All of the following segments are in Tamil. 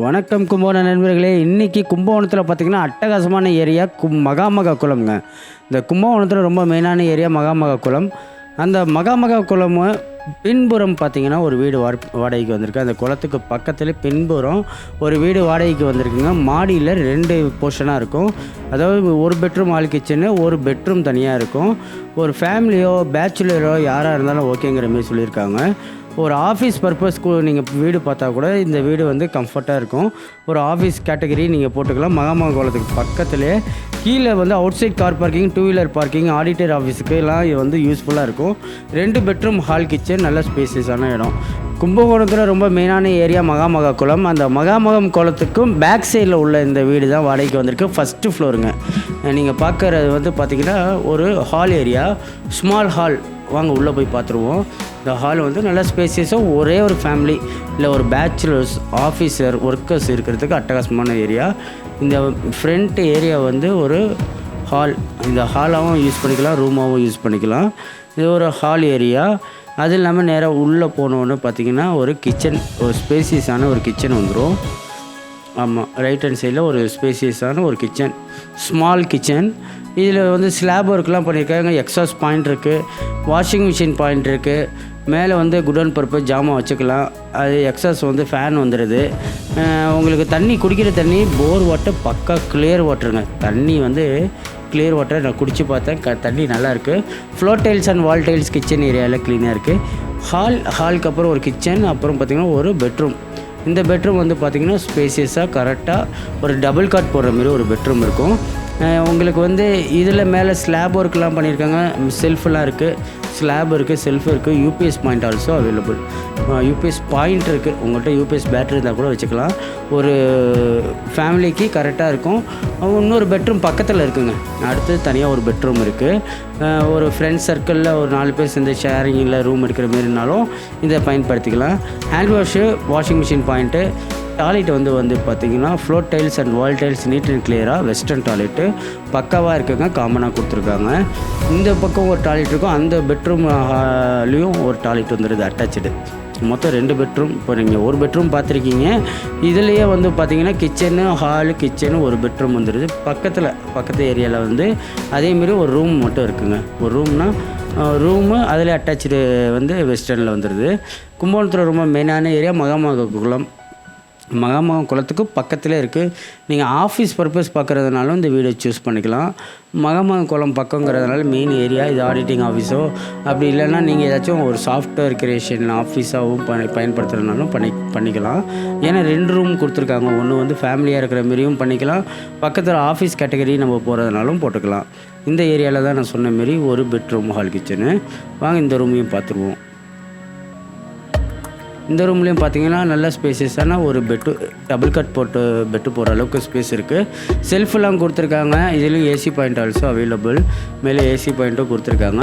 வணக்கம் கும்பகோணம் நண்பர்களே. இன்றைக்கி கும்பகோணத்தில் பார்த்திங்கன்னா அட்டகாசமான ஏரியா கும் மகாமகா குளம்ங்க. இந்த கும்பகோணத்தில் ரொம்ப மெயினான ஏரியா மகாமகா குளம். அந்த மகாமகா குளம் பின்புறம் பார்த்திங்கன்னா ஒரு வீடு வார் வாடகைக்கு வந்திருக்கு. அந்த குளத்துக்கு பக்கத்தில் பின்புறம் ஒரு வீடு வாடகைக்கு வந்திருக்குங்க. மாடியில் ரெண்டு போர்ஷனாக இருக்கும். அதாவது ஒரு பெட்ரூம் ஆள் கிச்சனு ஒரு பெட்ரூம் தனியாக இருக்கும். ஒரு ஃபேமிலியோ பேச்சுலரோ யாராக இருந்தாலும் ஓகேங்கிற மாதிரி சொல்லியிருக்காங்க. ஒரு ஆஃபீஸ் பர்பஸ்க்கு நீங்கள் வீடு பார்த்தா கூட இந்த வீடு வந்து கம்ஃபர்ட்டாக இருக்கும். ஒரு ஆஃபீஸ் கேட்டகரி நீங்கள் போட்டுக்கலாம். மகாமக குளத்துக்கு பக்கத்துலேயே கீழே வந்து outside car parking two wheeler parking auditor ஆஃபீஸுக்கு எல்லாம் இது வந்து யூஸ்ஃபுல்லாக இருக்கும். ரெண்டு பெட்ரூம் ஹால் கிச்சன் நல்ல ஸ்பேசியஸான இடம். கும்பகோணத்தில் ரொம்ப மெயினான ஏரியா மகாமகா குளம் அந்த மகாமகம் குளத்துக்கும் பேக் சைடில் உள்ள இந்த வீடு தான் வாடகைக்கு வந்திருக்கு. ஃபஸ்ட்டு ஃப்ளோருங்க நீங்கள் பார்க்குறது வந்து பார்த்திங்கன்னா ஒரு ஹால் ஏரியா ஸ்மால் ஹால் வாங்க உள்ளே போய் பார்த்துருவோம் இந்த ஹால் வந்து நல்லா ஸ்பேசியஸாக ஒரே ஒரு ஃபேமிலி இல்லை ஒரு பேச்சுலர்ஸ் ஆஃபீஸர் ஒர்க்கர்ஸ் இருக்கிறதுக்கு அட்டகாசமான ஏரியா இந்த ஃப்ரண்ட் ஏரியா வந்து ஒரு ஹால் இந்த ஹாலாகவும் யூஸ் பண்ணிக்கலாம் ரூமாகவும் யூஸ் பண்ணிக்கலாம். இது ஒரு ஹால் ஏரியா அது இல்லாமல் நேராக உள்ளே போனோன்னு பார்த்தீங்கன்னா ஒரு கிச்சன் ஒரு ஸ்பேசியஸான ஒரு கிச்சன் வந்துடும் ஆமாம் ரைட் ஹேண்ட் சைடில் ஒரு ஸ்பேசியஸான ஒரு கிச்சன் ஸ்மால் கிச்சன் இதில் வந்து ஸ்லாப் ஒர்க்லாம் பண்ணியிருக்காங்க. எக்ஸாஸ் பாயிண்ட் இருக்குது வாஷிங் மிஷின் பாயிண்ட் இருக்குது மேலே வந்து குடோன் பர்பஸ் ஜாமான் வச்சுக்கலாம். அது எக்ஸாஸ் வந்து ஃபேன் வந்துடுது உங்களுக்கு தண்ணி குடிக்கிற தண்ணி போர் வாட்டர் பக்கா கிளியர் வாட்டருங்க தண்ணி வந்து கிளியர் வாட்டர் நான் குடித்து பார்த்தேன். க தண்ணி நல்லா இருக்குது floor tiles and wall tiles kitchen ஏரியாவில் க்ளீனாக இருக்குது ஹால் ஹாலுக்கு அப்புறம் ஒரு கிச்சன் அப்புறம் பார்த்திங்கன்னா ஒரு பெட்ரூம் இந்த பெட்ரூம் வந்து பார்த்திங்கன்னா ஸ்பேசியஸாக கரெக்டாக ஒரு டபுள் காட் போடுற மாதிரி ஒரு பெட்ரூம் இருக்கும். உங்களுக்கு வந்து இதில் மேலே ஸ்லாப் ஒர்க்லாம் பண்ணியிருக்காங்க செல்ஃபெல்லாம் இருக்குது ஸ்லாப் இருக்குது செல்ஃப் இருக்குது UPS point also available UPS point இருக்குது உங்கள்கிட்ட யூபிஎஸ் பேட்டரி இருந்தால் கூட வச்சுக்கலாம். ஒரு ஃபேமிலிக்கு கரெக்டாக இருக்கும். இன்னொரு பெட்ரூம் பக்கத்தில் இருக்குங்க. அடுத்து தனியாக ஒரு பெட்ரூம் இருக்குது ஒரு ஃப்ரெண்ட்ஸ் சர்க்கிளில் ஒரு நாலு பேர் சேர்ந்து ஷேரிங்கில் ரூம் எடுக்கிற மாரினாலும் இதை பயன்படுத்திக்கலாம். Hand wash washing machine point toilet வந்து வந்து பார்த்தீங்கன்னா floor tiles and wall tiles neat and கிளியராக வெஸ்டர்ன் டாய்லெட்டு பக்காவாக இருக்குங்க காமனாக கொடுத்துருக்காங்க. இந்த பக்கம் ஒரு டாய்லெட் இருக்கும் அந்த பெட்ரூம்லேயும் ஒரு டாய்லெட் வந்துடுது அட்டாச்சு மொத்தம் ரெண்டு பெட்ரூம் இப்போ நீங்கள் ஒரு பெட்ரூம் பார்த்துருக்கீங்க இதுலேயே வந்து பார்த்தீங்கன்னா கிச்சனு ஹாலு கிச்சனு ஒரு பெட்ரூம் வந்துடுது பக்கத்தில் பக்கத்து ஏரியாவில் வந்து அதேமாரி ஒரு ரூம் மட்டும் இருக்குங்க. ஒரு ரூம்னால் ரூமு அதில் அட்டாச்சு வந்து வெஸ்டர்னில் வந்துடுது கும்பகோணத்தில் ரொம்ப மெயினான ஏரியா மகாமக குளம் மகாமகம் குளத்துக்கு பக்கத்தில் இருக்குது நீங்கள் ஆஃபீஸ் பர்பஸ் பார்க்குறதுனாலும் இந்த வீடை சூஸ் பண்ணிக்கலாம். மகாமகம் குளம் பக்கங்கிறதுனால மெயின் ஏரியா இது ஆடிட்டிங் ஆஃபீஸோ அப்படி இல்லைன்னா நீங்கள் ஏதாச்சும் ஒரு சாஃப்ட்வேர் கிரியேஷன் ஆஃபீஸாகவும் ப பயன்படுத்துகிறதுனாலும் பண்ணி பண்ணிக்கலாம். ஏன்னா ரெண்டு ரூம் கொடுத்துருக்காங்க. ஒன்று வந்து ஃபேமிலியாக இருக்கிற மாரியும் பண்ணிக்கலாம். பக்கத்தில் ஆஃபீஸ் கேட்டகரி நம்ம போகிறதுனாலும் போட்டுக்கலாம். இந்த ஏரியாவில் தான் நான் சொன்ன மாரி ஒரு பெட்ரூம் ஹால் கிச்சனு வாங்க இந்த ரூமையும் பார்த்துருவோம். இந்த ரூம்லேயும் பார்த்தீங்கன்னா நல்ல ஸ்பேசஸான ஒரு பெட்டு டபுள் கட் போட்டு பெட்டு போகிற அளவுக்கு ஸ்பேஸ் இருக்குது செல்ஃபெல்லாம் கொடுத்துருக்காங்க. இதுலேயும் ஏசி பாயிண்ட் ஆல்சோ அவைலபிள் மேலே ஏசி பாயிண்ட்டும் கொடுத்துருக்காங்க.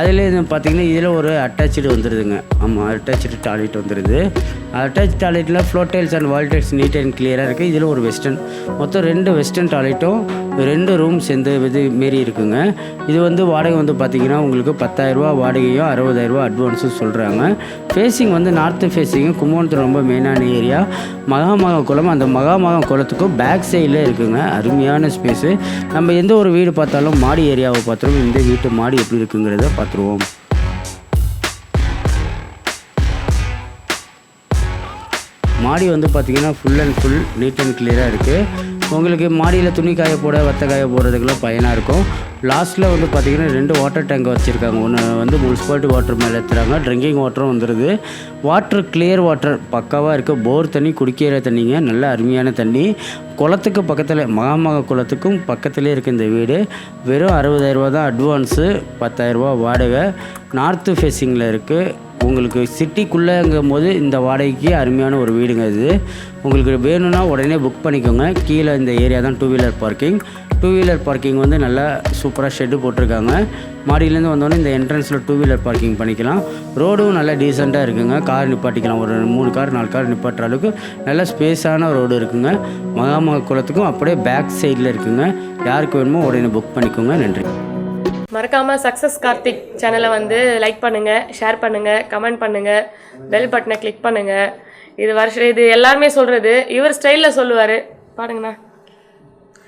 அதில் இது பார்த்தீங்கன்னா இதில் ஒரு அட்டாச்சு வந்துடுதுங்க ஆமாம் அட்டாச்சு டாய்லெட் வந்துடுது attach டாய்லெட்டில் floor tiles and wall tiles neat and கிளியராக இருக்குது இதில் ஒரு வெஸ்டர்ன் மொத்தம் ரெண்டு வெஸ்டர்ன் டாய்லெட்டும் ரெண்டு ரூம் சேர்ந்து இது மாரி இருக்குங்க. இது வந்து வாடகை வந்து பார்த்தீங்கன்னா உங்களுக்கு பத்தாயிரரூபா வாடகையும் அறுபதாயிரரூபா அட்வான்ஸும் சொல்கிறாங்க ஃபேஸிங் வந்து நார்த்து ஃபேஸ் ஃபேஸிங்கும் கும்பகோணத்தில் ரொம்ப மெயினான ஏரியா மகாமக குளம் அந்த மகாமக குளத்துக்கும் பேக் சைடில் இருக்குங்க. அருமையான ஸ்பேஸு நம்ம எந்த ஒரு வீடு பார்த்தாலும் மாடி ஏரியாவை பார்த்துருவோம். இந்த வீட்டு மாடி எப்படி இருக்குங்கிறத பார்த்துருவோம். மாடி வந்து பார்த்தீங்கன்னா full and full neat and கிளியராக இருக்குது உங்களுக்கு மாடியில் துணி காய போட வத்த காய போடுறதுக்கெல்லாம் பயனாக இருக்கும். லாஸ்ட்டில் வந்து பார்த்தீங்கன்னா ரெண்டு வாட்டர் டேங்க் வச்சுருக்காங்க. ஒன்று வந்து முனிசிபாலிட்டி வாட்டர் மேலே ஏற்றுறாங்க ட்ரிங்கிங் வாட்டரும் வந்துடுது வாட்டர் கிளியர் வாட்டர் பக்காவாக இருக்குது போர் தண்ணி குடிக்கிற தண்ணிங்க. நல்ல அருமையான தண்ணி. குளத்துக்கு பக்கத்தில் மகாமக குளத்துக்கும் பக்கத்துலேயே இருக்குது இந்த வீடு. வெறும் அறுபதாயிரரூபா தான் அட்வான்ஸு பத்தாயிரரூபா வாடகை. நார்த்து ஃபேஸிங்கில் இருக்குது உங்களுக்கு சிட்டிக்குள்ளேங்கும் போது இந்த வாடகைக்கு அருமையான ஒரு வீடுங்க இது. உங்களுக்கு வேணும்னா உடனே புக் பண்ணிக்கோங்க. கீழே இந்த ஏரியா தான் two wheeler parking two wheeler parking வந்து நல்லா சூப்பராக ஷெட்டு போட்டிருக்காங்க. மாடியிலேருந்து வந்தோடனே இந்த என்ட்ரன்ஸில் டூ வீலர் பார்க்கிங் பண்ணிக்கலாம். ரோடும் நல்லா டீசெண்டாக இருக்குங்க. கார் நிப்பாட்டிக்கலாம். ஒரு மூணு கார் நாலு கார் நிப்பாட்டுற அளவுக்கு நல்ல ஸ்பேஸான ரோடு இருக்குங்க. மகாமக குளத்துக்கும் அப்படியே பேக் சைடில் இருக்குங்க. யாருக்கு வேணுமோ உடனே புக் பண்ணிக்கோங்க. நன்றி. மறக்காமல் சக்ஸஸ் கார்த்திக் சேனலை வந்து லைக் பண்ணுங்கள் ஷேர் பண்ணுங்கள் கமெண்ட் பண்ணுங்கள் பெல் பட்டனை கிளிக் பண்ணுங்கள் இது வருஷம் இது எல்லாருமே சொல்கிறது இவர் ஸ்டைலில் சொல்லுவார். பாருங்கண்ணா.